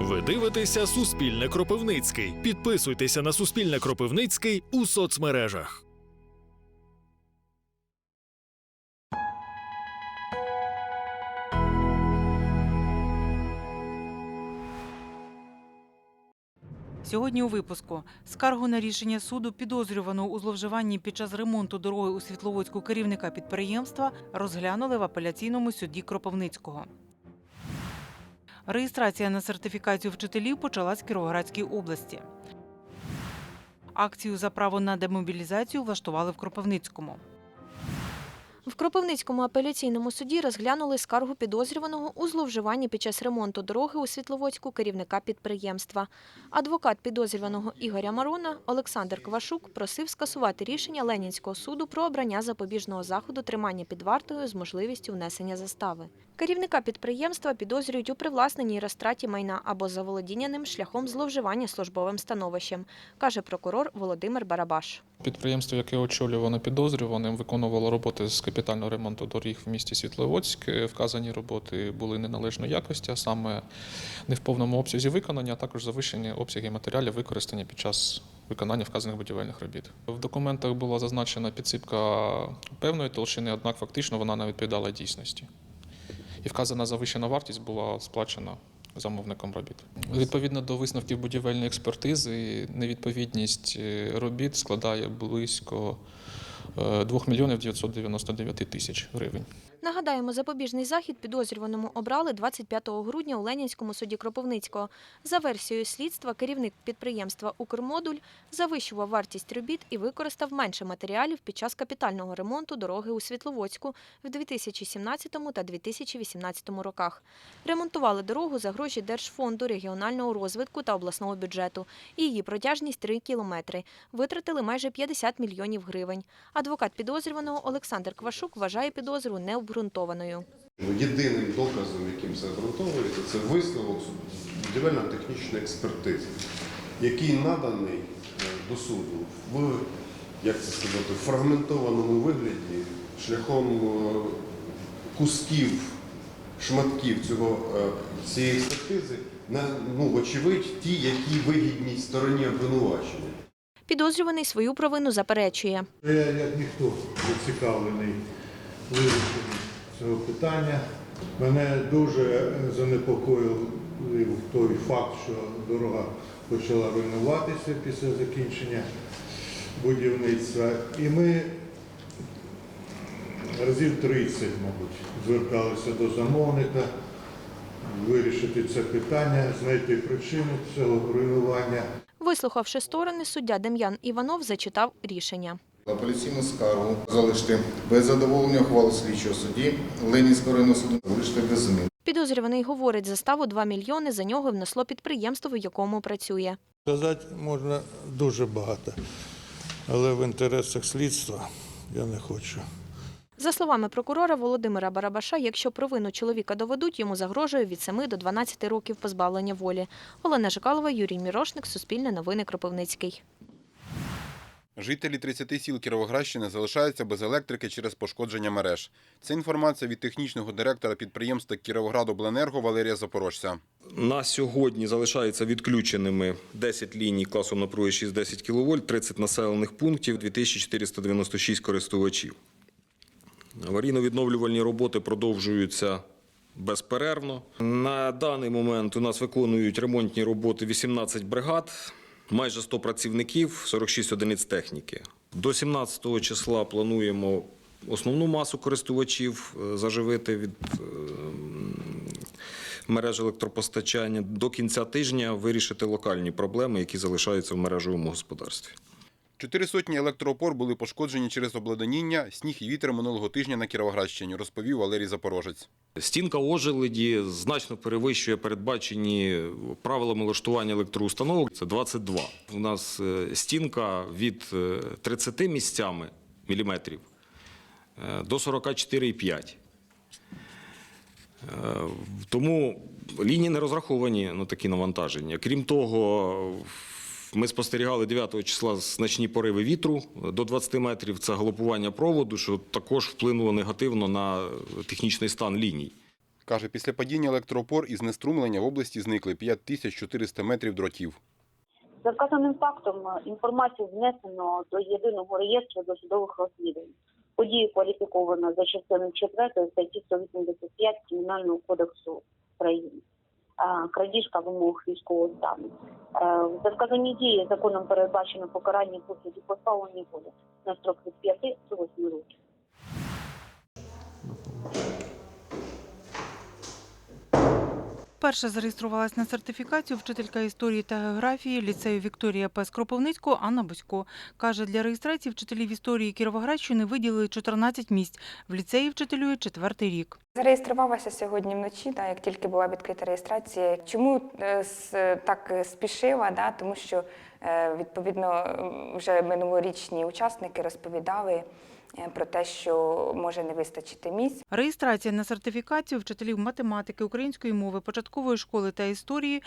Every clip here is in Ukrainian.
Ви дивитеся Суспільне Кропивницький. Підписуйтеся на Суспільне Кропивницький у соцмережах. Сьогодні у випуску скаргу на рішення суду підозрюваного у зловживанні під час ремонту дороги у Світловодську керівника підприємства розглянули в апеляційному суді Кропивницького. Реєстрація на сертифікацію вчителів почалась в Кіровоградській області. Акцію за право на демобілізацію влаштували в Кропивницькому. В Кропивницькому апеляційному суді розглянули скаргу підозрюваного у зловживанні під час ремонту дороги у Світловодську керівника підприємства. Адвокат підозрюваного Ігоря Марона Олександр Квашук просив скасувати рішення Ленінського суду про обрання запобіжного заходу тримання під вартою з можливістю внесення застави. Керівника підприємства підозрюють у привласненні і розтраті майна або заволодіння ним шляхом зловживання службовим становищем, каже прокурор Володимир Барабаш. Підприємство, яке очолювано підозрюваним, виконувало роботи з капітального ремонту доріг в місті Світловодськ. Вказані роботи були неналежної якості, а саме не в повному обсязі виконання, а також завищені обсяги матеріалів, використані під час виконання вказаних будівельних робіт. В документах була зазначена підсипка певної толщини, однак фактично вона не відповідала дійсності. І вказана завищена вартість була сплачена замовником робіт. Відповідно до висновків будівельної експертизи, невідповідність е, робіт складає близько е, 2 мільйонів 999 тисяч гривень. Нагадаємо, запобіжний захід підозрюваному обрали 25 грудня у Ленінському суді Кропивницького. За версією слідства, керівник підприємства «Укрмодуль» завищував вартість робіт і використав менше матеріалів під час капітального ремонту дороги у Світловодську в 2017 та 2018 роках. Ремонтували дорогу за гроші Держфонду регіонального розвитку та обласного бюджету. Її протяжність 3 кілометри. Витратили майже 50 мільйонів гривень. Адвокат підозрюваного Олександр Квашук вважає підозру необґрунтованою. Ну, Єдиним доказом, яким це обґрунтовується, це висновок будівельно-технічної експертизи, який наданий е, до суду в як це сказати, фрагментованому вигляді шляхом е, кусків, шматків цього, е, цієї експертизи, на, ну, вочевидь, ті, які вигідні стороні обвинувачення. Підозрюваний свою провину заперечує. Я як ніхто зацікавлений вирішенні цього питання. Мене дуже занепокоїв той факт, що дорога почала руйнуватися після закінчення будівництва. І ми разів 30, мабуть, зверталися до замовника вирішити це питання, знайти причину цього руйнування. Вислухавши сторони, суддя Дем'ян Іванов зачитав рішення. Апеляційну скаргу залишити без задоволення ухвали слідчого судді Ленінського районного суду залишити без змін. Підозрюваний говорить, заставу 2 мільйони за нього внесло підприємство, в якому працює. Сказати можна дуже багато, але в інтересах слідства я не хочу. За словами прокурора Володимира Барабаша, якщо провину чоловіка доведуть, йому загрожує від 7 до 12 років позбавлення волі. Олена Жикалова, Юрій Мірошник, Суспільне новини Кропивницький. Жителі 30 сіл Кіровоградщини залишаються без електрики через пошкодження мереж. Це інформація від технічного директора підприємства Кіровоградобленерго Валерія Запорожця. На сьогодні залишаються відключеними 10 ліній класу напруги 6-10 кВт, 30 населених пунктів, 2496 користувачів. Аварійно-відновлювальні роботи продовжуються безперервно. На даний момент у нас виконують ремонтні роботи 18 бригад, майже 100 працівників, 46 одиниць техніки. До 17 числа плануємо основну масу користувачів е, заживити від е, мереж електропостачання. До кінця тижня вирішити локальні проблеми, які залишаються в мережевому господарстві. Чотири сотні електроопор були пошкоджені через обладнання, сніг і вітер минулого тижня на Кіровоградщині, розповів Валерій Запорожець. Стінка ожеледі значно перевищує передбачені правилами влаштування електроустановок. Це 22. У нас е, стінка від е, 30 місцями міліметрів е, до 44,5. Е, Тому лінії не розраховані на такі навантаження. Крім того, ми спостерігали 9 числа значні пориви вітру до 20 метрів. Це галопування проводу, що також вплинуло негативно на технічний стан ліній. Каже, після падіння електроопор і знеструмлення в області зникли 5400 метрів дротів. За вказаним фактом е, інформацію внесено до єдиного реєстру досудових розслідувань. Подію кваліфіковано за частиною 4 статті 185 Кримінального кодексу України. Крадіжка вимог військового стану. Е, За вказані дії законом передбачено покарання по суді позбавлення волі на строк від 5 до 8 років. Перша зареєструвалась на сертифікацію вчителька історії та географії ліцею Вікторія П. з Кропивницького Анна Бусько. Каже, для реєстрації вчителів історії Кіровоградщини виділили 14 місць. В ліцеї вчителює четвертий рік. Зареєструвалася сьогодні вночі, да, як тільки була відкрита реєстрація. Чому е, так е, спішила? Да? Тому що е, відповідно вже минулорічні учасники розповідали про те, що може не вистачити місць. Реєстрація на сертифікацію вчителів математики, української мови, початкової школи та історії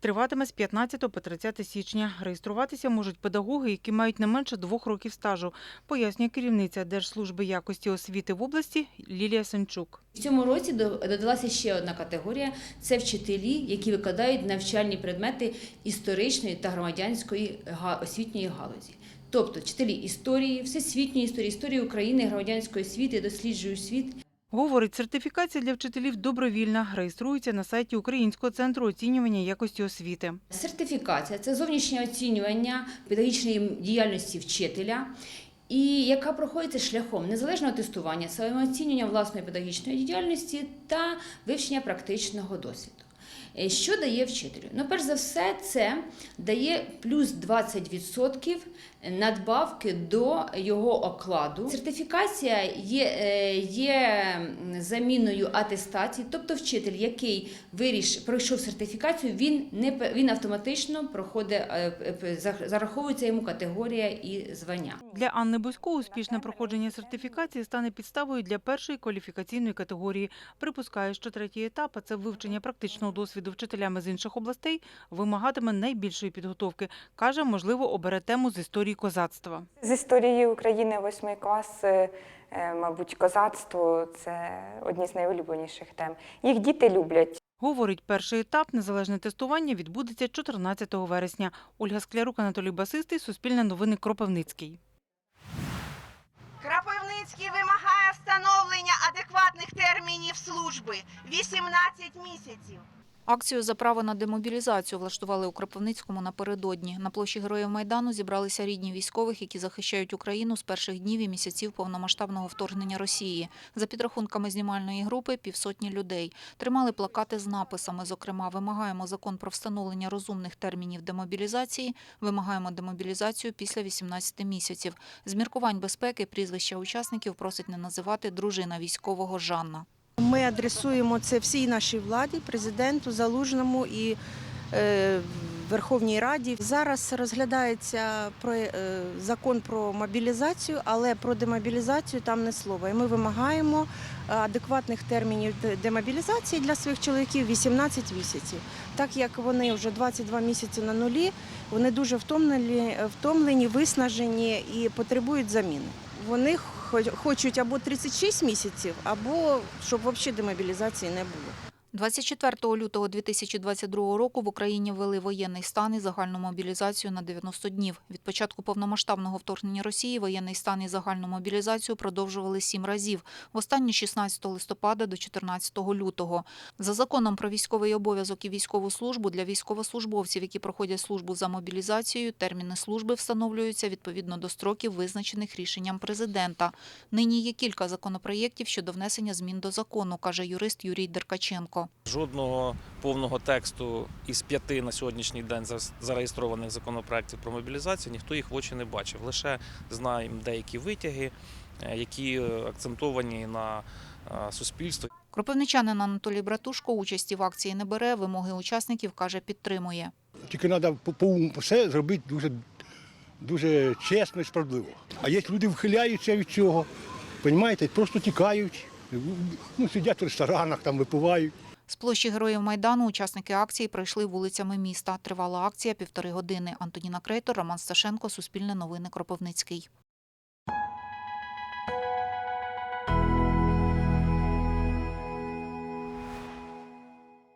триватиме з 15 по 30 січня. Реєструватися можуть педагоги, які мають не менше двох років стажу, пояснює керівниця Держслужби якості освіти в області Лілія Сенчук. В цьому році до- додалася ще одна категорія це вчителі, які викладають навчальні предмети історичної та громадянської освітньої галузі. Тобто вчителі історії, всесвітньої історії, історії України, громадянської освіти, досліджують світ. Говорить, сертифікація для вчителів добровільна. Реєструється на сайті Українського центру оцінювання якості освіти. Сертифікація це зовнішнє оцінювання педагогічної діяльності вчителя. І яка проходиться шляхом незалежного тестування, самооцінювання власної педагогічної діяльності та вивчення практичного досвіду. Е, Що дає вчителю? Ну, перш за все, це дає плюс 20% надбавки до його окладу. Сертифікація є, е, є заміною атестації, тобто вчитель, який виріш, пройшов сертифікацію, він, не, він автоматично проходить, е, зараховується йому категорія і звання. Для Анни Бусько успішне проходження сертифікації стане підставою для першої кваліфікаційної категорії. Припускає, що третій етап, це вивчення практичного досвіду вчителями з інших областей, вимагатиме найбільшої підготовки. Каже, можливо, обере тему з історії козацтва. З історії України восьмий клас, е, е, мабуть, козацтво це одні з найулюбленіших тем. Їх діти люблять. Говорить, перший етап незалежне тестування відбудеться 14 вересня. Ольга Склярук, Анатолій Басистий, Суспільне новини Кропивницький. Крапивницький вимагає встановлення адекватних термінів служби 18 місяців. Акцію за право на демобілізацію влаштували у Кропивницькому напередодні. На площі Героїв Майдану зібралися рідні військових, які захищають Україну з перших днів і місяців повномасштабного вторгнення Росії. За підрахунками знімальної групи, півсотні людей. Тримали плакати з написами, зокрема, вимагаємо закон про встановлення розумних термінів демобілізації, вимагаємо демобілізацію після 18 місяців. З міркувань безпеки прізвища учасників просить не називати дружина військового Жанна. Ми адресуємо це всій нашій владі, президенту, залужному і е, Верховній Раді. Зараз розглядається про, е, закон про мобілізацію, але про демобілізацію там не слова. І ми вимагаємо е, адекватних термінів демобілізації для своїх чоловіків 18 місяців. Так як вони вже 22 місяці на нулі, вони дуже втомлені, втомлені виснажені і потребують заміни. Вони хочуть або 36 місяців, або щоб взагалі демобілізації не було. 24 лютого 2022 року в Україні ввели воєнний стан і загальну мобілізацію на 90 днів. Від початку повномасштабного вторгнення Росії воєнний стан і загальну мобілізацію продовжували сім разів. Востаннє 16 листопада до 14 лютого. За законом про військовий обов'язок і військову службу для військовослужбовців, які проходять службу за мобілізацією, терміни служби встановлюються відповідно до строків, визначених рішенням президента. Нині є кілька законопроєктів щодо внесення змін до закону, каже юрист Юрій Деркаченко. Жодного повного тексту із п'яти на сьогоднішній день зареєстрованих законопроєктів про мобілізацію ніхто їх в очі не бачив. Лише знаємо деякі витяги, е, які е, акцентовані на е, суспільство. Кропивничанин Анатолій Братушко участі в акції не бере, вимоги учасників, каже, підтримує. Тільки треба по, по все зробити дуже, дуже чесно і справедливо. А є люди вхиляються від цього, розумієте, просто тікають, ну, сидять в ресторанах, там випивають. З площі Героїв Майдану учасники акції пройшли вулицями міста. Тривала акція півтори години. Антоніна Крейтор, Роман Сташенко, Суспільне новини, Кропивницький.